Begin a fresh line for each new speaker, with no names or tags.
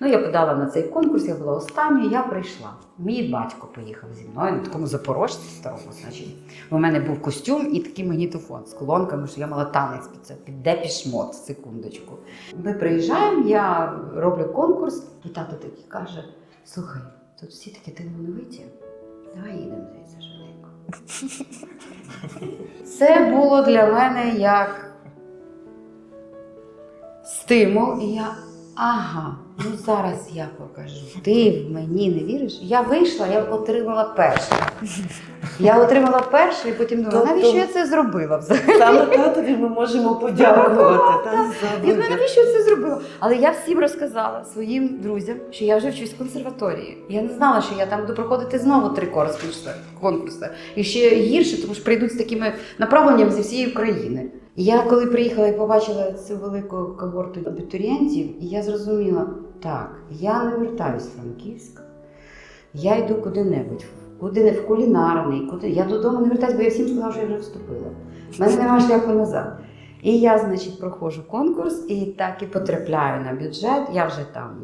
Ну, я подала на цей конкурс, я була останньою, я прийшла. Мій батько поїхав зі мною на такому запорожці старому, значить. У мене був костюм і такий магнітофон з колонками, що я мала танець під це, під депішмот, секундочку. Ми приїжджаємо, я роблю конкурс, і тато такий каже: слухай, тут всі такі талановиті, давай їдемо звідси швиденько. Це було для мене як стимул, і я. Ага, ну зараз я покажу. Ти в мені не віриш? Я вийшла, я отримала перше. Я отримала перше, і потім думала,
Тобто-
навіщо я це зробила взагалі?
Саме татові ми можемо подякувати. та, за
Я
вибір.
навіщо я це зробила? Але я всім розказала своїм друзям, що я вже вчусь в консерваторії. Я не знала, що я там буду проходити знову три конкурси. конкурси. І ще гірше, тому що прийдуть з такими направленнями зі всієї України. Я коли приїхала і побачила цю велику когорту абітурієнтів, і я зрозуміла, так, я не вертаюсь в Франківськ, я йду куди-небудь, куди не в кулінарний, куди я додому не вертаюсь, бо я всім сказала, що я вже вступила. У мене немає шляху назад. І я, значить, проходжу конкурс і так і потрапляю на бюджет. Я вже там